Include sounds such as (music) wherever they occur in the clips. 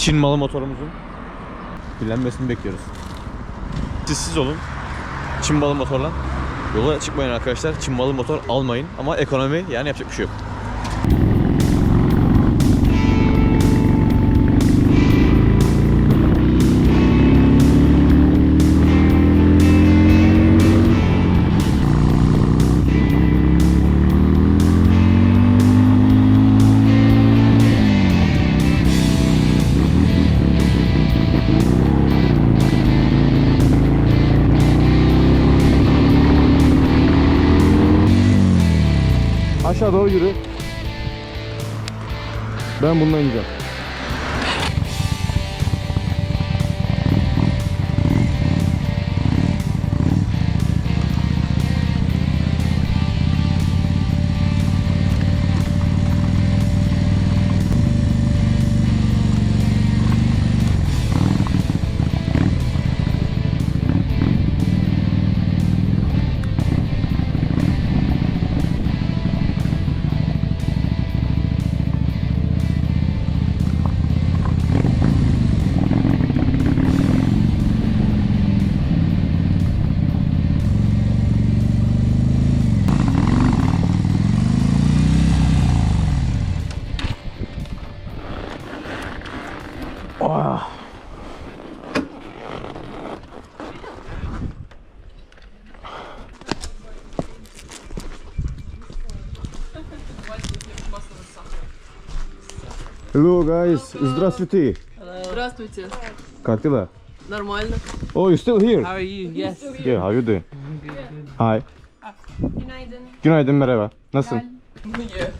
Çin malı motorumuzun bilenmesini bekliyoruz. Siz olun. Çin malı motorla yola çıkmayın arkadaşlar. Çin malı motor almayın ama ekonomi yani yapacak bir şey yok. Ben bundan ineceğim. Hello guys, здравствуйте. Здравствуйте. Как дела? Нормально. Oh, you still here? How are you? Yes. Yeah, how you doing? Hi. Günaydın. Günaydın, merhaba. Nasılsın? (laughs) Yeah.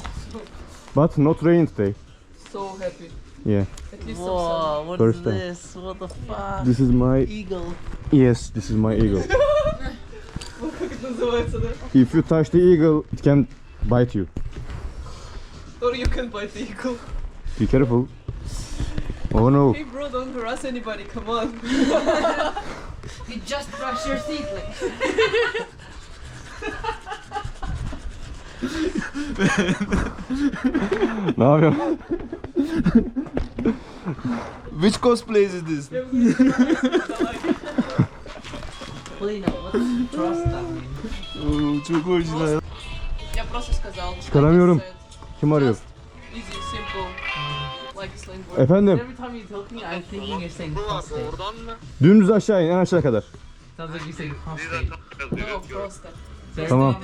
But not rain today. So happy. Yeah. At least some sun. Whoa, what First is time. this? What the fuck? This is my Eagle. Yes, this is my eagle. (laughs) Как это называется, да? If you touch the eagle, it can bite you. Or you can bite the eagle. Be careful. Oh no. Hey bro, don't harass anybody, come on. (laughs) You just brush your teeth. Like. ne yapıyorsun? Which cosplay is this? Please, what does trust that mean? Oo, çok orijinal. Я просто сказал. Çıkaramıyorum. like I said. Kim arıyor? Efendim? Every time you aşağı in, en aşağı kadar. Tamam.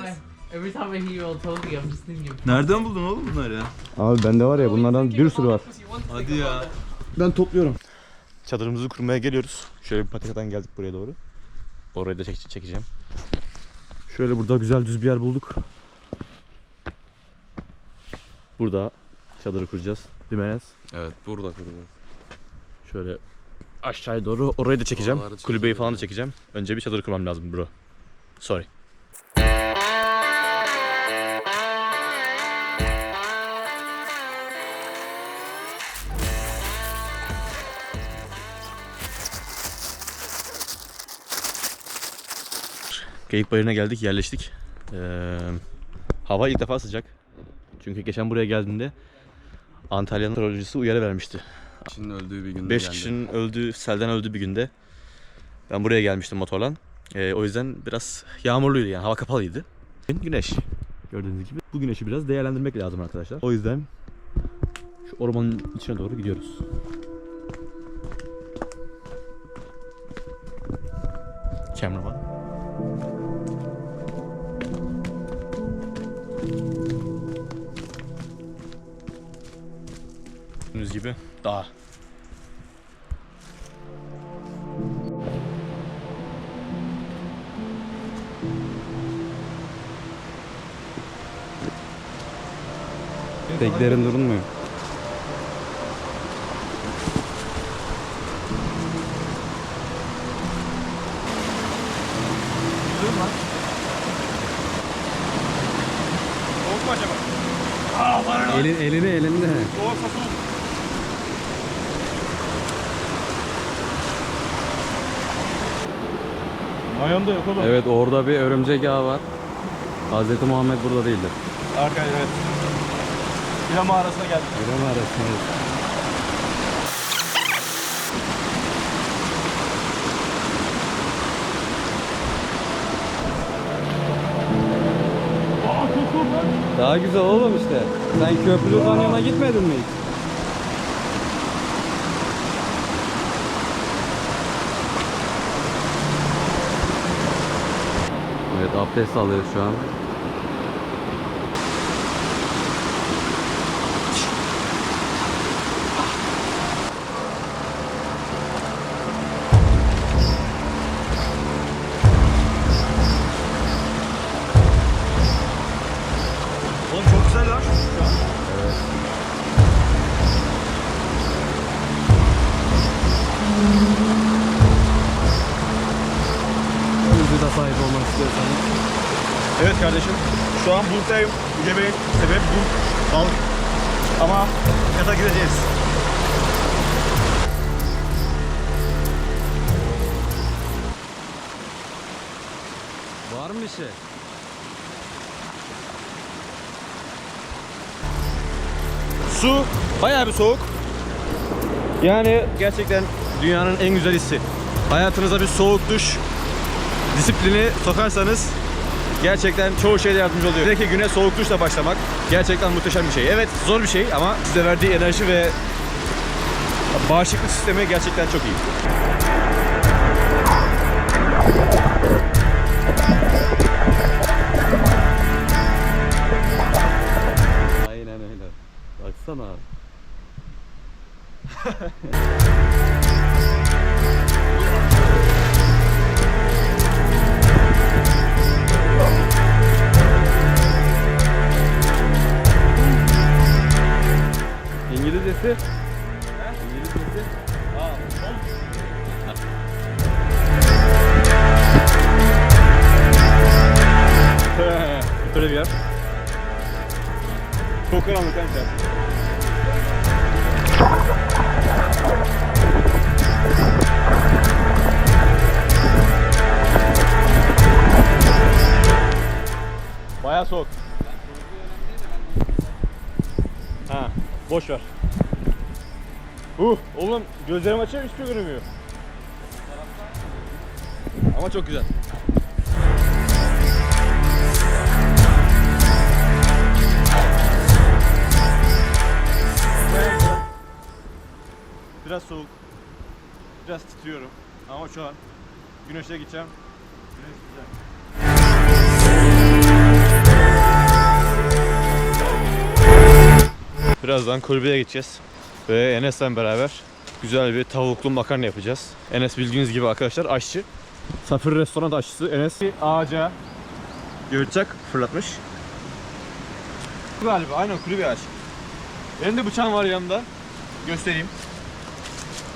Nereden buldun oğlum bunları? Abi bende var ya bunlardan bir sürü var. Hadi ya. Ben topluyorum. Çadırımızı kurmaya geliyoruz. Şöyle bir patikadan geldik buraya doğru. Orayı da çek- çekeceğim. Şöyle burada güzel düz bir yer bulduk. Burada çadırı kuracağız. Değil mi Enes? Evet burada kuracağız. Şöyle aşağıya doğru orayı da çekeceğim. Oraları Kulübeyi falan da çekeceğim. Önce bir çadır kurmam lazım bro. Sorry. Geyik Bayırı'na geldik, yerleştik. Ee, hava ilk defa sıcak. Çünkü geçen buraya geldiğimde Antalya'nın meteorolojisi uyarı vermişti. Kişinin öldüğü bir günde 5 geldi. kişinin öldüğü, selden öldüğü bir günde ben buraya gelmiştim motorla. Ee, o yüzden biraz yağmurluydu yani hava kapalıydı. Güneş. Gördüğünüz gibi bu güneşi biraz değerlendirmek lazım arkadaşlar. O yüzden şu ormanın içine doğru gidiyoruz. Cameraman. Gördüğünüz gibi dağ. Beklerin durulmuyor. Elin, elini Mayonda yok oğlum. Evet orada bir örümcek ağı var. Hazreti Muhammed burada değildir. Arka evet. Bira mağarasına geldik. Bira mağarasına geldik. Daha güzel oğlum işte. Sen köprülü kanyona gitmedin mi hiç? Abdest alıyor şu an. Şu an buradayım. Yemeğin sebep bu. Al. Ama yata gideceğiz. Var mı bir şey? Su bayağı bir soğuk. Yani gerçekten dünyanın en güzel hissi. Hayatınıza bir soğuk duş disiplini sokarsanız gerçekten çoğu şeyde yardımcı oluyor. Hele ki güne soğuk duşla başlamak gerçekten muhteşem bir şey. Evet zor bir şey ama size verdiği enerji ve bağışıklık sistemi gerçekten çok iyi. Aynen öyle. Baksana. (laughs) İngilizcesi? İngilizcesi? Böyle bir yer. Çok karanlık içerisi. Bayağı soğuk. Ha, boş ver. Uh, oğlum gözlerim açıyor hiçbir şey görünmüyor. Ama çok güzel. Biraz soğuk. Biraz titriyorum. Ama şu an güneşe gideceğim. Güneş güzel. Birazdan kulübeye gideceğiz. Ve Enes'le beraber güzel bir tavuklu makarna yapacağız. Enes bildiğiniz gibi arkadaşlar aşçı. Safir restoran aşçısı Enes bir ağaca gölçak fırlatmış. Galiba aynen kuru bir ağaç. Benim de bıçağım var yanımda. Göstereyim.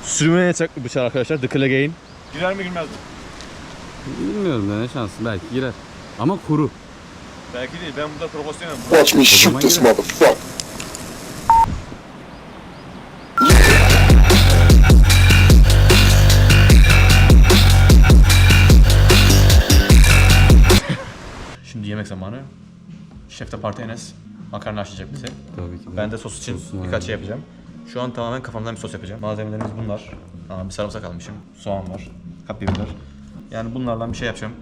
Sürmeye yatacak bıçak arkadaşlar. The Clegane. Girer mi girmez mi? Bilmiyorum da ne şansı. Belki girer. Ama kuru. Belki değil. Ben burada profesyonelim. Watch me shoot this motherfucker. Zamanı. Şef de parti Enes makarna açacak bize. Tabii ki de. Ben de sos için Sosunu birkaç şey yapacağım. Şu an tamamen kafamdan bir sos yapacağım. Malzemelerimiz bunlar. Aa, bir sarımsak almışım. Soğan var. Kapya biber. Yani bunlardan bir şey yapacağım.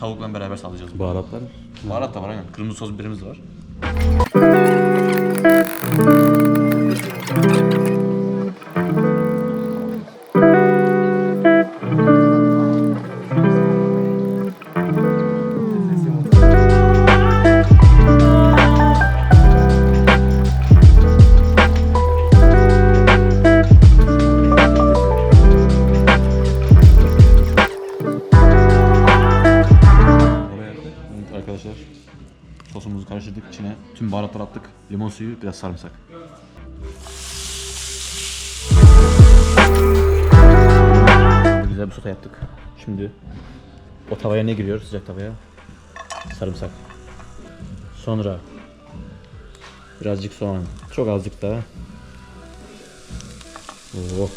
Tavukla beraber sallayacağız. Baharatlar. Baharat da var aynen. Kırmızı sos biberimiz de var. Arkadaşlar. Sosumuzu karıştırdık içine. Tüm baharatları attık. Limon suyu, biraz sarımsak. Güzel bir sote yaptık. Şimdi o tavaya ne giriyor sıcak tavaya? Sarımsak. Sonra birazcık soğan. Çok azıcık daha. Oo.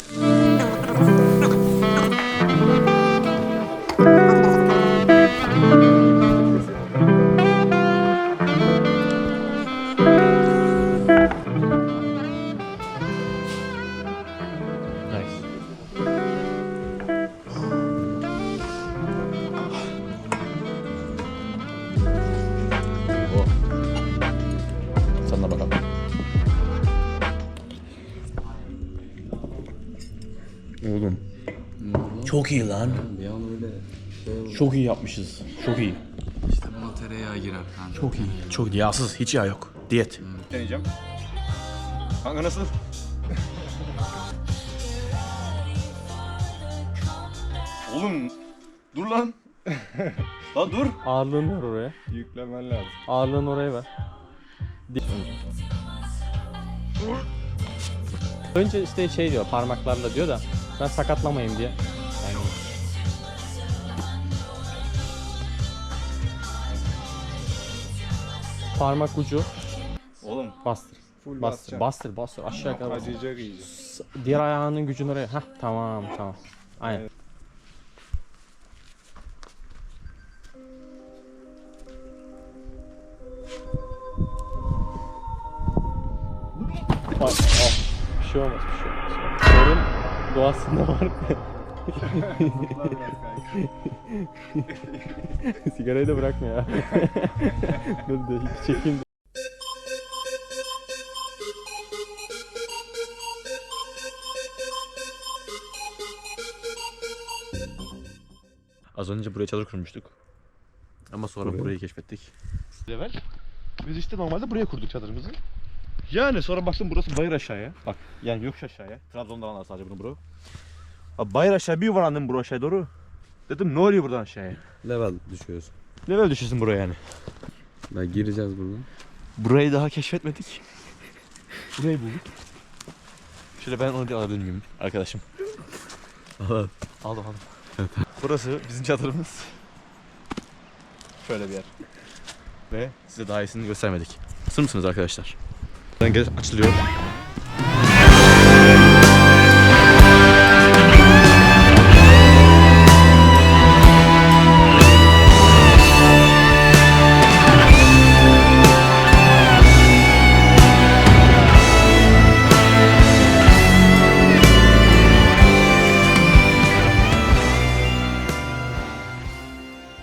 Tadına bakalım. Oğlum. Çok iyi lan. Bir an öyle şey oldu. Çok iyi yapmışız. Çok iyi. İşte buna tereyağı girer kanka. Çok iyi. Çok yağsız. Hiç yağ yok. Diyet. Şey Deneyeceğim. Kanka nasıl? (laughs) Oğlum dur lan. (laughs) lan dur. Ağırlığını ver oraya. Yüklemen lazım. Ağırlığını oraya ver. Önce işte şey diyor parmaklarla diyor da ben sakatlamayayım diye. Yani Parmak ucu Oğlum bastır. Full Bastır, basacaksın. bastır, bastır. Aşağı kadar. bastır. Acıyacak iyice. Diğer ayağının gücünü oraya. Hah, tamam, tamam. Aynen. Doğasında var. (laughs) Sigarayı da bırakma ya. (laughs) Dur dur, çekeyim. Az önce buraya çadır kurmuştuk. Ama sonra burayı keşfettik. Evvel biz işte normalde buraya kurduk çadırımızı. Yani sonra baktım burası bayır aşağıya. Bak yani yokuş aşağıya. Trabzon'dan var sadece bunu bro. Abi bayır aşağı bir yuvarlandım bro aşağıya doğru. Dedim ne oluyor buradan aşağıya? Level düşüyoruz. Böyle düşüyorsun buraya yani? Da gireceğiz buradan. Burayı daha keşfetmedik. Burayı bulduk. Şöyle ben onu bir alabilir miyim arkadaşım? Al. Aldım aldım. Burası bizim çadırımız. Şöyle bir yer. Ve size daha iyisini göstermedik. Sır mısınız arkadaşlar? Açılıyor.